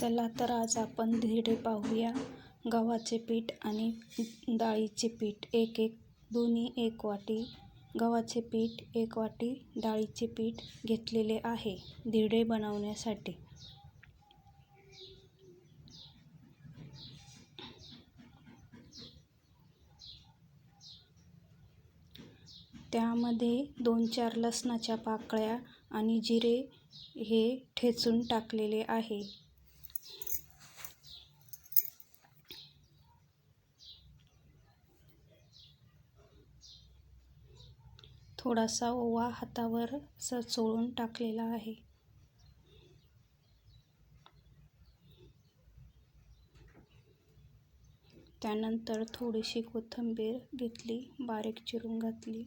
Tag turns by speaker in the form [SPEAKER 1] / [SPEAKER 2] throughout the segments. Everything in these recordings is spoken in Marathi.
[SPEAKER 1] चला तर आज आपण धिरडे पाहूया. गव्हाचे पीठ आणि डाळीचे पीठ. एक एक दोन्ही एक वाटी. गव्हाचे पीठ एक वाटी डाळीचे पीठ घेतलेले आहे धिरडे बनवण्यासाठी. त्यामध्ये दोन चार लसणाच्या पाकळ्या आणि जिरे हे ठेचून टाकलेले आहे. थोडासा ओवा हातावर असं चोळून टाकलेला आहे. त्यानंतर थोडीशी कोथिंबीर घेतली बारीक चिरून घातली.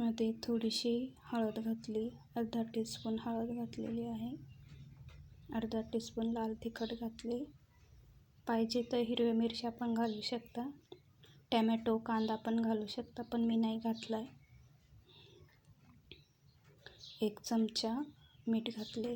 [SPEAKER 1] मध्ये थोडीशी हळद घातली अर्धा टीस्पून हळद घातलेली आहे. अर्धा टीस्पून लाल तिखट घातले. पाहिजे तर हिरव्या मिरच्या पण घालू शकता. टॅमॅटो कांदा पण घालू शकता पण मी नाही घातला आहे एक चमचा मीठ घातले.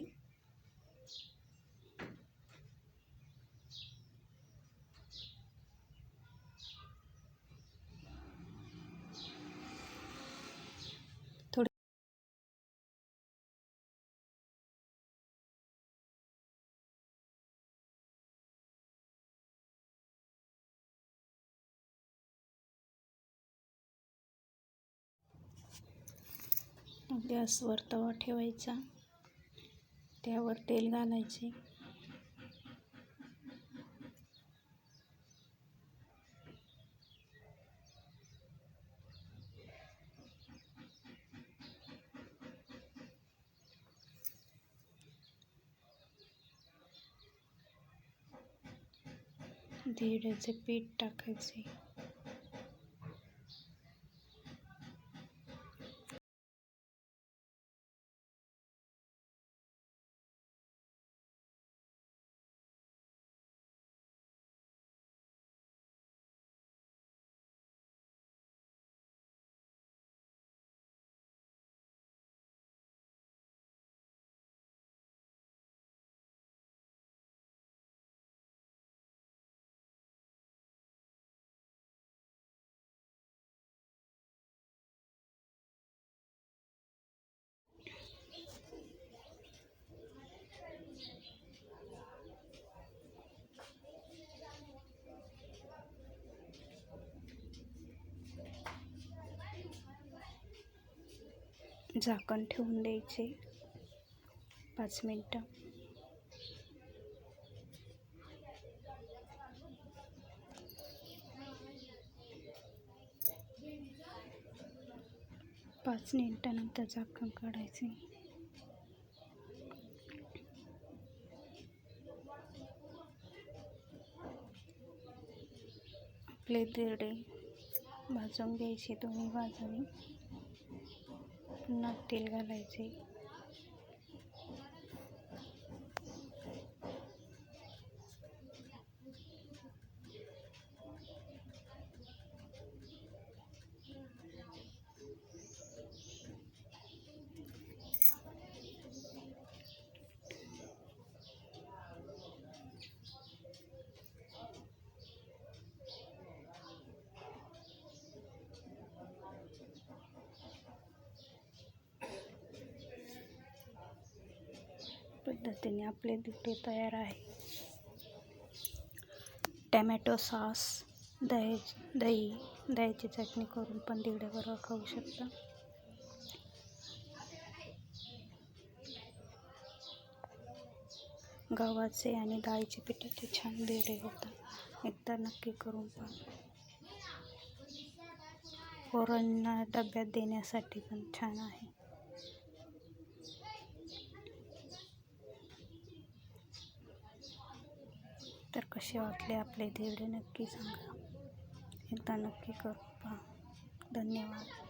[SPEAKER 1] गॅसवर तवा ठेवायचा. त्यावर तेल घालायचे. धिरड्याचे पीठ टाकायचे. झाकण ठेवून द्यायचे. पाच मिनटं. पाच मिनटानंतर झाकण काढायचे. आपले दिरडे भाजून घ्यायचे दोन्ही बाजूने. पुन्हा तेल घालायचे. पद्धतीने आपले दिपे तयार आहे. टॅमॅटो सॉस दही दही दह्याची चटणी करून पण बरोबर खाऊ शकता. गव्हाचे आणि डाळीचे पिठाचे छान दिवडे होतात. एकदा नक्की करून पण पोरांना डब्यात देण्यासाठी पण छान आहे. तर कसे वाटले आपले धिरडे नक्की सांगा. एकदा नक्की करून पहा. धन्यवाद.